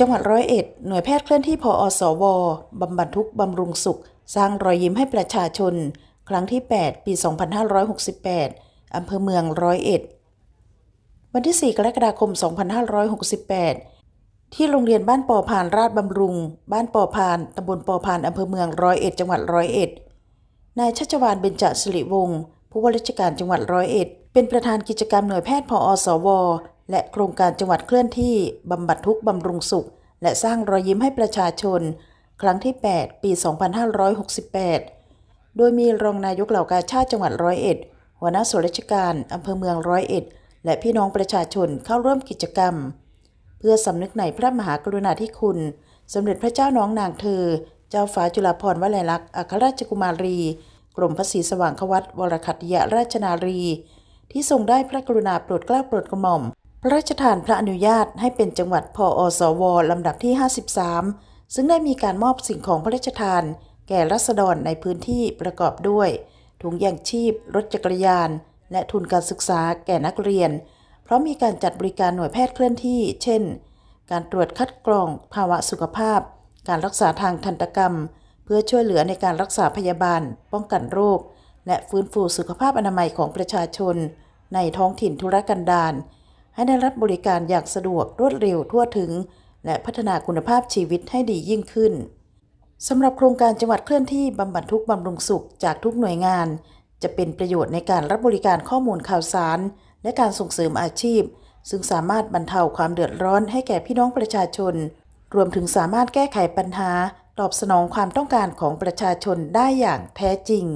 จังหวัดร้อยเอ็ดหน่วยแพทย์เคลื่อนที่พออสวบำบัดทุกบำรุงสุข สร้างรอยยิ้มให้ประชาชน ครั้งที่ 8 ปี 2568 อำเภอเมืองร้อยเอ็ด วันที่ 4 กรกฎาคม 2568 ที่โรงเรียนบ้านปอพานราชบำรุง บ้านปอพานตำบลปอพานอำเภอเมืองร้อยเอ็ด จังหวัดร้อยเอ็ด นายชัชวานเบญจสิริวงศ์ผู้ว่าราชการจังหวัดร้อยเอ็ด เป็นประธานกิจกรรมหน่วยแพทย์พออสว และโครงการจังหวัดเคลื่อนที่บำบัดทุกข์บำรุงสุข และสร้างรอยยิ้มให้ประชาชน ครั้งที่ 8 ปี 2568 โดยมีรองนายกเหล่ากาชาติจังหวัดร้อยเอ็ดหัวหน้าส่วนราชการอำเภอเมืองร้อยเอ็ด และพี่น้องประชาชนเข้าร่วมกิจกรรม เพื่อสำนึกในพระมหากรุณาธิคุณ สมเด็จพระเจ้าน้องนางเธอ เจ้าฟ้าจุฬาภรณ์วลัยลักษณ์อัครราชกุมารี กรมพระศรีสว่างควัตวรคัตยราชนารี ที่ทรงได้พระกรุณาโปรดเกล้าโปรดกระหม่อม พระราชทานพระอนุญาตให้เป็นจังหวัดพออสวลำดับที่ 53 ซึ่งได้มีการมอบสิ่งของพระราชทาน แก่รัษฎรในพื้นที่ประกอบด้วย ถุงยางชีพ รถจักรยาน และทุนการศึกษาแก่นักเรียน เพราะมีการจัดบริการหน่วยแพทย์เคลื่อนที่ เช่น การตรวจคัดกรองภาวะสุขภาพ การรักษาทางทันตกรรม เพื่อช่วยเหลือในการรักษาพยาบาล ป้องกันโรค และฟื้นฟูสุขภาพอนามัยของประชาชน ในท้องถิ่นธุรกันดาร ให้ได้รับบริการอย่างสะดวกรวดเร็วทั่วถึง และพัฒนาคุณภาพชีวิตให้ดียิ่งขึ้นสำหรับโครงการจังหวัดเคลื่อนที่บำบัดทุกบำรุงสุขจากทุกหน่วยงาน จะเป็นประโยชน์ในการรับบริการข้อมูลข่าวสาร และการส่งเสริมอาชีพ ซึ่งสามารถบรรเทาความเดือดร้อนให้แก่พี่น้องประชาชน รวมถึงสามารถแก้ไขปัญหา ตอบสนองความต้องการของประชาชนได้อย่างแท้จริง